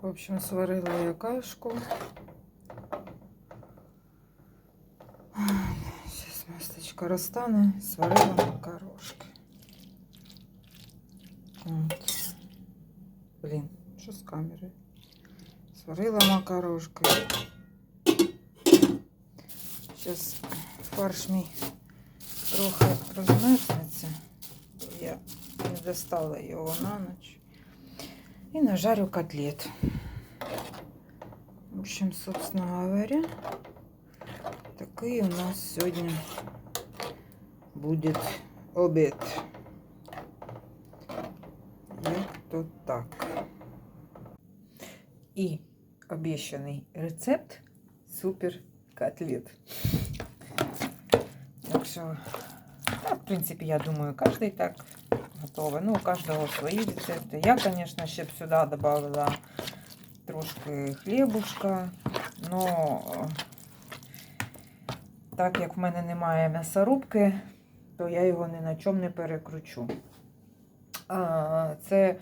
В общем, сварила я кашку. Сейчас масточка розтане, сварила макарошки. От. Блін, що з камерою? Сварила макарошки. Зараз фарш мій трохи розмерзнеться. Я не достала його на ніч. И нажарю котлет. В общем, собственно говоря, такий у нас сегодня будет обед. Як-то так. І обіцяний рецепт супер котлет. Так що, ну, в принципі, я думаю, кожен так готове. Ну, у кожного свої рецепти. Я, звісно, ще б сюди додавала трошки хлібушка, но так як в мене немає м'ясорубки, то я його ні на чому не перекручу. А, Це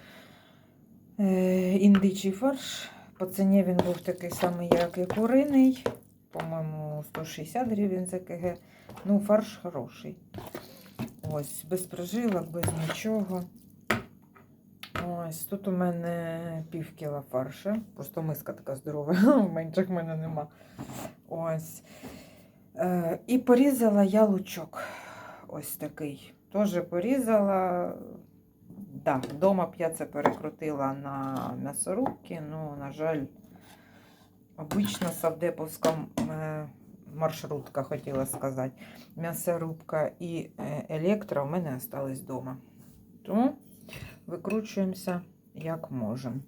е, індичий фарш. По ціні він був такий самий, як і куриний. По-моєму, 160 гривень за КГ. Ну, фарш хороший. Ось, без прожилок, без нічого. Ось, тут у мене пів кіла фарша. Просто миска така здорова, менших в мене нема. Ось. Е, і порізала я лучок. Ось такий. Теж порізала. Да, вдома б я це перекрутила на м'ясорубки, ну, на жаль, обична савдеповська е, маршрутка, хотіла сказати. М'ясорубка і е, електро в мене остались вдома. Тому викручуємося як можемо.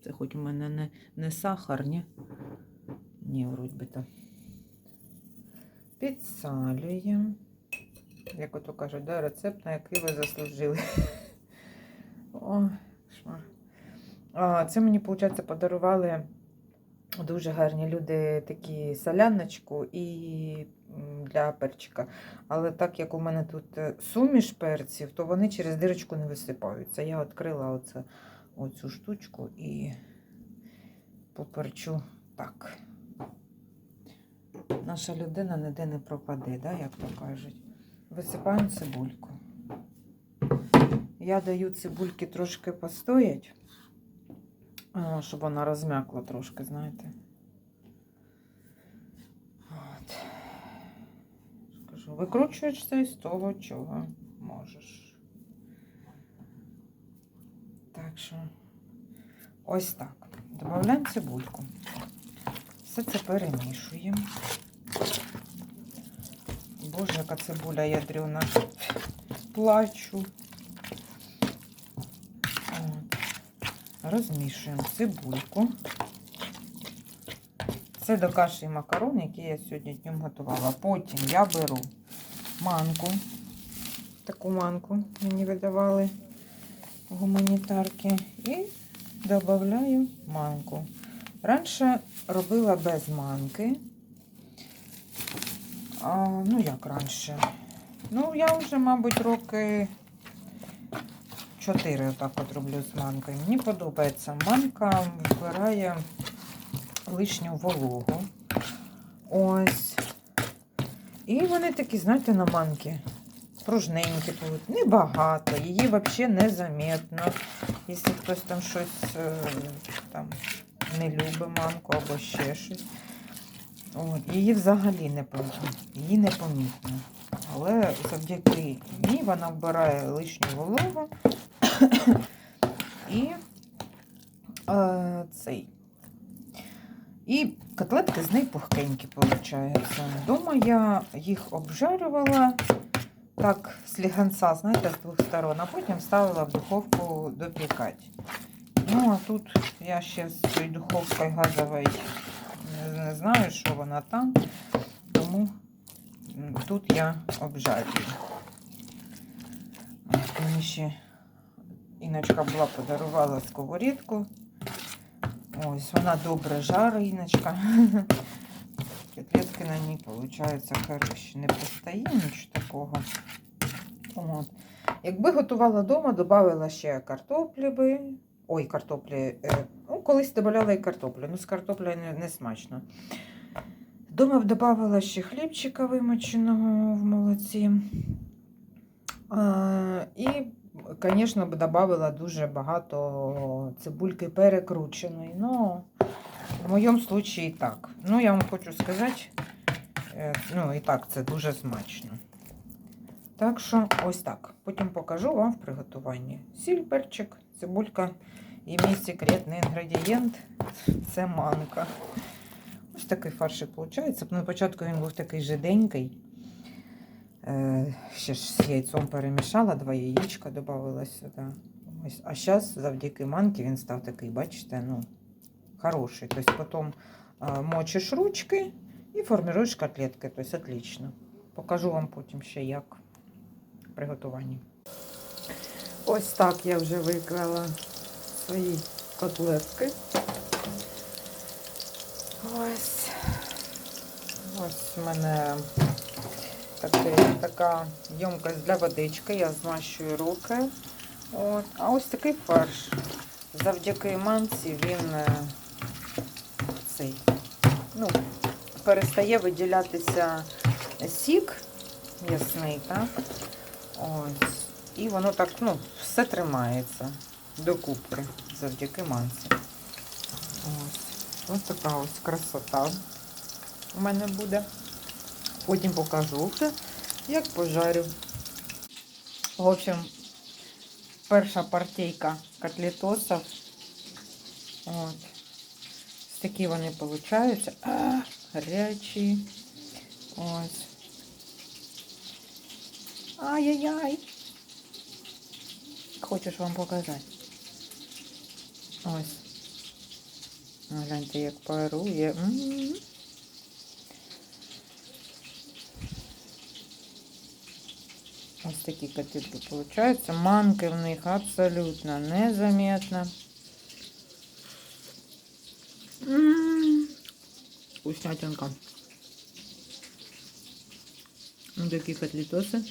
Це хоч у мене не, не сахар, ні? Ні, вроді би то. Підсалюємо. Як ото кажуть, да, рецепт, на який ви заслужили. О, шмар. А, це мені, виходить, подарували дуже гарні люди такі соляночку і для перчика. Але так як у мене тут е, суміш перців, то вони через дирочку не висипаються. Я відкрила оце, оцю штучку і поперчу так. Наша людина ніде не пропаде, да, як то кажуть. Висипаємо цибульку. Я даю цибульки трошки постоять, щоб вона розм'якла трошки, знаєте. От. Скажу, викручуєшся із того, чого можеш. Так що, ось так. Додаємо цибульку. Все це перемішуємо. Боже, яка цибуля ядрена. Плачу. Розмішуємо цибульку. Це до каші і макарон, які я сьогодні днем готувала. Потім я беру манку. Таку манку мені видавали гуманітарки. І додаю манку. Раніше робила без манки. А, ну, як раніше? Ну, я вже, мабуть, роки 4 отак от роблю з манкою. Мені подобається. Манка вбирає лишню вологу. Ось. І вони такі, знаєте, на манки. Пружненькі будуть. Небагато. Її взагалі незаметно. Якщо хтось там щось е, там не любить манку або ще щось. От, її взагалі не помітно. Її не помітно. Але завдяки ній вона вбирає лишню вологу і е, цей. І котлетки з неї пухкенькі виходять. Дома я їх обжарювала так, сліганця, знаєте, з двох сторон, а потім ставила в духовку допікати. Ну, а тут я ще з цією духовкою газовою не, не знаю, що вона там, тому тут я обжарюю. Мені ще Іночка була подарувала сковорідку. Ось, вона добре жарить, Іночка. Котлетки на ній, виходить, хороші. Не постає нічого такого. От. Якби готувала вдома, додавала ще картоплі би. Ой, картоплі. Е, ну, колись додавала і картоплю, ну з картоплею не, не смачно. Дома б додавала ще хлібчика вимоченого в молоці. А, і, звісно, б додавала дуже багато цибульки перекрученої. Ну, в моєму випадку так. Ну, я вам хочу сказати, е, ну і так, це дуже смачно. Так що ось так. Потім покажу вам в приготуванні. Сіль, перчик, цибулька і мій секретний інгредієнт це манка. Ось такий фаршик виходить. На початку він був такий жиденький. Е, ще ж з яйцом перемішала, два яєчка додавала сюди. Ось. А зараз завдяки манки він став такий, бачите, ну, хороший. Тобто потім мочиш ручки і формуєш котлетки. Тобто отлично. Покажу вам потім ще як в приготуванні. Ось так я вже виклала свої котлетки. Ось. Ось у мене такий, така ємкость для водички. Я змащую руки. От. А ось такий фарш. Завдяки манці він е, цей, ну, перестає виділятися сік м'ясний, так? Ось. І воно так, ну, все тримається докупки завдяки манці. Ось. Ось така ось красота у мене буде. Потім покажу вже, як пожарю. В общем, перша партійка котлетосів. От. Ось такі вони получаються. А, гарячі. Ось. Ай-яй-яй. Хочеш вам показати? Ось. Гляньте, як парує. М. Ось такі котлетки получаються. Манки в них абсолютно незаметно. М. Вкуснятинка. Ось такі котлетоси.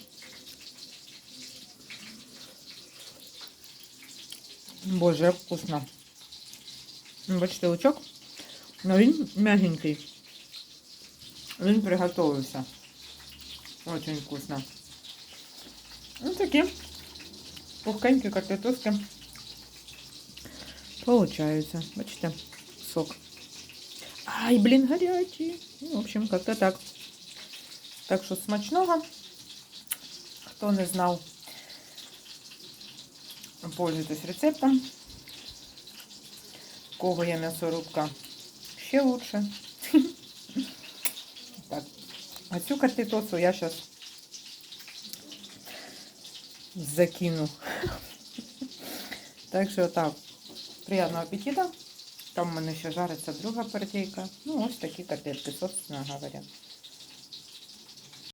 Боже, як вкусно. Ну, Бачите, лучок, але він м'ягенький. Він приготовився. Очень вкусно. Ну, такі пухкенькі котлетоски получаються. Бачите, сок. Ай, блін, гарячий. Ну, в общем, как-то так. Так що смачного. Хто не знав, пользуйтесь рецептом. У кого є м'ясорубка, ще лучше. Так, а цю котлетосу я зараз закину. Так що так, приятного аппетита. Там у мене ще жариться друга партійка. Ну, ось такі котлетки, собственно говоря.